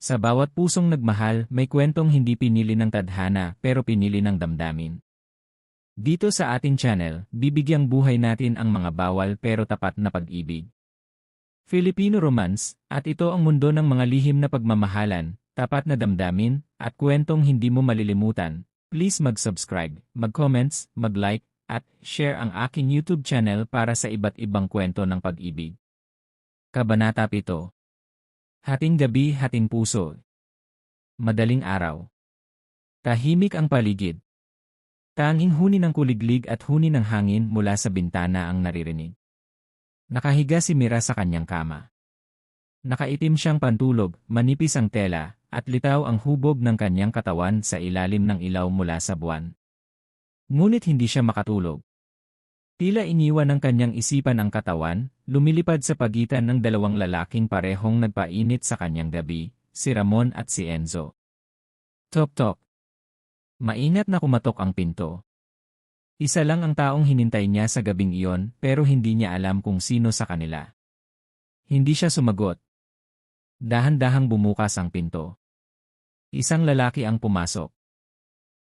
Sa bawat pusong nagmahal, may kwentong hindi pinili ng tadhana pero pinili ng damdamin. Dito sa ating channel, bibigyang buhay natin ang mga bawal pero tapat na pag-ibig. Filipino Romance, at ito ang mundo ng mga lihim na pagmamahalan, tapat na damdamin, at kwentong hindi mo malilimutan. Please mag-subscribe, mag-comments, mag-like, at share ang aking YouTube channel para sa iba't ibang kwento ng pag-ibig. Kabanata 7 Hating gabi, hating puso. Madaling araw. Tahimik ang paligid. Tanging huni ng kuliglig at huni ng hangin mula sa bintana ang naririnig. Nakahiga si Mira sa kanyang kama. Nakaitim siyang pantulog, manipis ang tela, at litaw ang hubog ng kanyang katawan sa ilalim ng ilaw mula sa buwan. Ngunit hindi siya makatulog. Tila iniwan ng kanyang isipan ang katawan, lumilipad sa pagitan ng dalawang lalaking parehong nagpainit sa kanyang gabi, si Ramon at si Enzo. Tok-tok. Maingat na kumatok ang pinto. Isa lang ang taong hinintay niya sa gabing iyon pero hindi niya alam kung sino sa kanila. Hindi siya sumagot. Dahan-dahang bumukas ang pinto. Isang lalaki ang pumasok.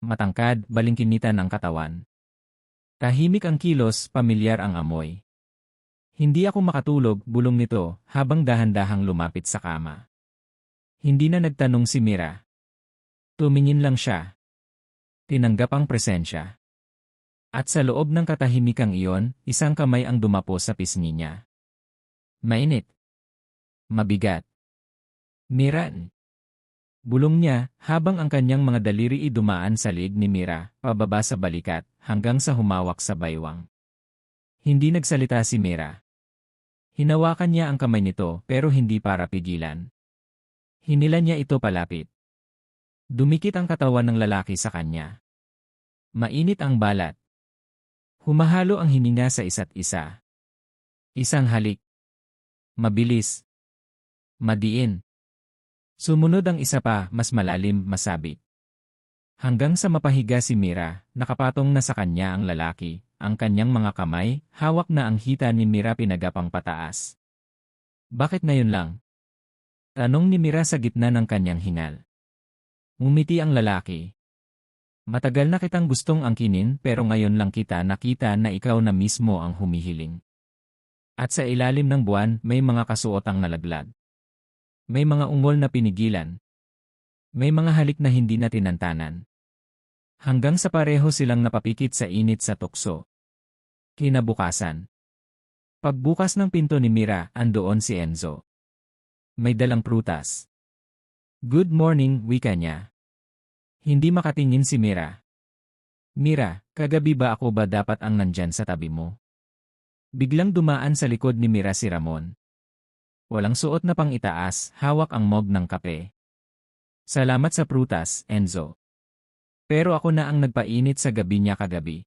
Matangkad, balingkinitan ang katawan. Tahimik ang kilos, pamilyar ang amoy. Hindi ako makatulog, bulong nito, habang dahan-dahang lumapit sa kama. Hindi na nagtanong si Mira. Tumingin lang siya. Tinanggap ang presensya. At sa loob ng katahimikang iyon, isang kamay ang dumapo sa pisngi niya. Mainit. Mabigat. Miran. Bulong niya, habang ang kanyang mga daliri idumaan sa lig ni Mira, pababa sa balikat, hanggang sa humawak sa baywang. Hindi nagsalita si Mira. Hinawakan niya ang kamay nito pero hindi para pigilan. Hinila niya ito palapit. Dumikit ang katawan ng lalaki sa kanya. Mainit ang balat. Humahalo ang hininga sa isa't isa. Isang halik. Mabilis. Madiin. Sumunod ang isa pa, mas malalim, masabi. Hanggang sa mapahiga si Mira, nakapatong na sa kanya ang lalaki, ang kanyang mga kamay, hawak na ang hita ni Mira pinagapang pataas. Bakit ngayon lang? Tanong ni Mira sa gitna ng kanyang hingal. Ngumiti ang lalaki. Matagal na kitang gustong angkinin pero ngayon lang kita nakita na ikaw na mismo ang humihiling. At sa ilalim ng buwan may mga kasuotang nalaglag. May mga ungol na pinigilan. May mga halik na hindi na tinantanan. Hanggang sa pareho silang napapikit sa init sa tukso. Kinabukasan. Pagbukas ng pinto ni Mira, andoon si Enzo. May dalang prutas. Good morning, wika niya. Hindi makatingin si Mira. Mira, kagabi ba ako ba dapat ang nandyan sa tabi mo? Biglang dumaan sa likod ni Mira si Ramon. Walang suot na pang itaas, hawak ang mog ng kape. Salamat sa prutas, Enzo. Pero ako na ang nagpainit sa gabi niya kagabi.